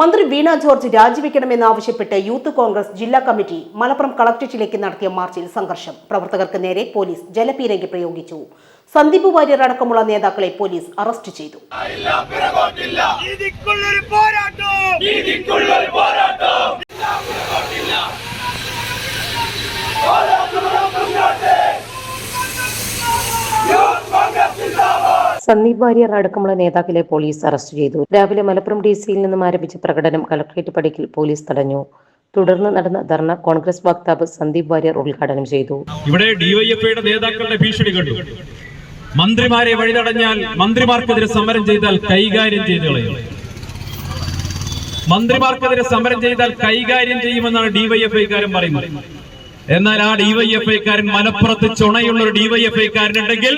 മന്ത്രി വീണ ജോർജ് രാജിവെക്കണമെന്നാവശ്യപ്പെട്ട് യൂത്ത് കോൺഗ്രസ് ജില്ലാ കമ്മിറ്റി മലപ്പുറം കളക്ടറേറ്റിലേക്ക് നടത്തിയ മാർച്ചിൽ സംഘർഷം. പ്രവർത്തകർക്ക് നേരെ പോലീസ് ജലപീരങ്കി പ്രയോഗിച്ചു. സന്ദീപ് വാര്യർ അടക്കമുള്ള നേതാക്കളെ പോലീസ് അറസ്റ്റ് ചെയ്തു. സന്ദീപ് വാര്യർ അടക്കമുള്ള നേതാക്കളെ പോലീസ് അറസ്റ്റ് ചെയ്തു. രാവിലെ മലപ്പുറം ഡി സിയിൽ നിന്നും ആരംഭിച്ച പ്രകടനം കലക്ട്രേറ്റ് പടിക്കൽ പോലീസ് തടഞ്ഞു. തുടർന്ന് നടന്ന ധർണ കോൺഗ്രസ് വക്താവ് സന്ദീപ് വാര്യർ ഉദ്ഘാടനം ചെയ്തു. ഇവിടെ ഡിവൈഎഫ്ഐയുടെ നേതാക്കളുടെ ഭീഷണി കണ്ടു. മന്ത്രിമാരെ വഴിതടഞ്ഞാൽ മന്ത്രിമാർക്കെതിരെ സമരം ചെയ്താൽ കൈകാര്യം ചെയ്ത് മന്ത്രിമാർക്കെതിരെ സമരം ചെയ്താൽ കൈകാര്യം ചെയ്യുമെന്നാണ് ഡിവൈഎഫ്ഐക്കാരൻ പറയുന്നത്. എന്നാൽ ആ ഡിവൈഎഫ്ഐക്കാരൻ മലപ്പുറത്ത് ചുണയുള്ള ഒരു ഡിവൈഎഫ്ഐക്കാരനുണ്ടെങ്കിൽ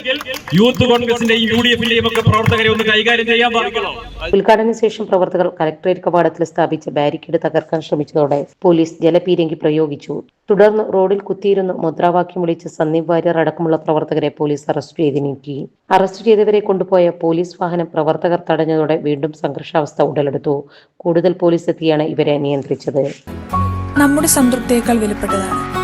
യൂത്ത് കോൺഗ്രസിന്റെയും യു ഡി എഫിന്റെയും ഒക്കെ പ്രവർത്തകരെ ഒന്ന് കൈകാര്യം ചെയ്യാൻ പാടിക്കണോ? ഉദ്ഘാടന ശേഷം പ്രവർത്തകർ കലക്ടറേറ്റ് കവാടത്തിൽ സ്ഥാപിച്ച ബാരിക്കേഡ് തകർക്കാൻ ശ്രമിച്ചതോടെ പോലീസ് ജലപീരങ്കി പ്രയോഗിച്ചു. തുടർന്ന് റോഡിൽ കുത്തിയിരുന്ന് മുദ്രാവാക്യം വിളിച്ച് സന്ദീപ് വാര്യർ അടക്കമുള്ള പ്രവർത്തകരെ പോലീസ് അറസ്റ്റ് ചെയ്ത് നീക്കി. അറസ്റ്റ് ചെയ്തവരെ കൊണ്ടുപോയ പോലീസ് വാഹനം പ്രവർത്തകർ തടഞ്ഞതോടെ വീണ്ടും സംഘർഷാവസ്ഥ ഉടലെടുത്തു. കൂടുതൽ പോലീസ് എത്തിയാണ് ഇവരെ നിയന്ത്രിച്ചത്. നമ്മുടെ സംതൃപ്തിയേക്കാൾ വിലപ്പെട്ടതാണ്.